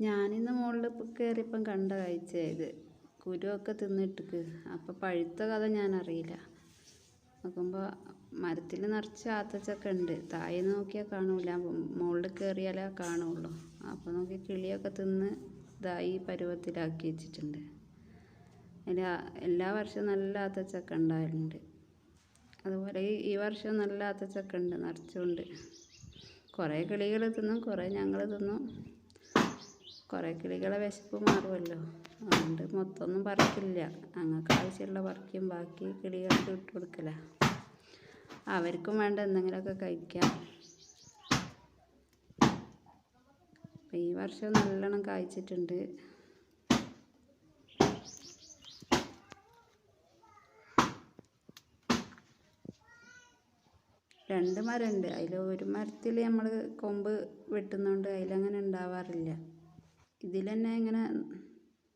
ഞാനിന്ന് മുകളിൽ കയറിയപ്പം കണ്ട കാഴ്ച ഇത് കുരുവൊക്കെ തിന്നിട്ടിക്ക്. അപ്പം പഴുത്ത കഥ ഞാൻ അറിയില്ല നോക്കുമ്പോൾ മരത്തിൽ നിറച്ച് ആത്തച്ചക്ക ഉണ്ട്. താഴെ നോക്കിയാൽ കാണൂല. മുകളിൽ കയറിയാലേ കാണുള്ളൂ. അപ്പോൾ നോക്കി കിളിയൊക്കെ തിന്ന് ഇതായി പരുവത്തിലാക്കി വെച്ചിട്ടുണ്ട്. എല്ലാ എല്ലാ വർഷവും നല്ല ആത്തച്ചക്ക ഉണ്ടായിട്ടുണ്ട് അതുപോലെ ഈ വർഷം നല്ല ആത്തച്ചക്ക ഉണ്ട് നിറച്ചുകൊണ്ട് കുറേ കിളികൾ തിന്നും കുറേ ഞങ്ങൾ തിന്നും. കുറേ കിളികളെ വിശപ്പ് മാറുമല്ലോ അതുകൊണ്ട് മൊത്തമൊന്നും പറിക്കില്ല. ഞങ്ങൾക്ക് ആവശ്യമുള്ള പറിക്കും. ബാക്കി കിളികൾക്ക് ഇട്ട് കൊടുക്കല. അവർക്കും വേണ്ട എന്തെങ്കിലുമൊക്കെ കഴിക്കാം. ഈ വർഷം നല്ലോണം കായ്ച്ചിട്ടുണ്ട്. രണ്ട് മരമുണ്ട്. അതിൽ ഒരു മരത്തിൽ നമ്മൾ കൊമ്പ് വെട്ടുന്നതുകൊണ്ട് അതിലങ്ങനെ ഉണ്ടാവാറില്ല. ഇതിൽ തന്നെ ഇങ്ങനെ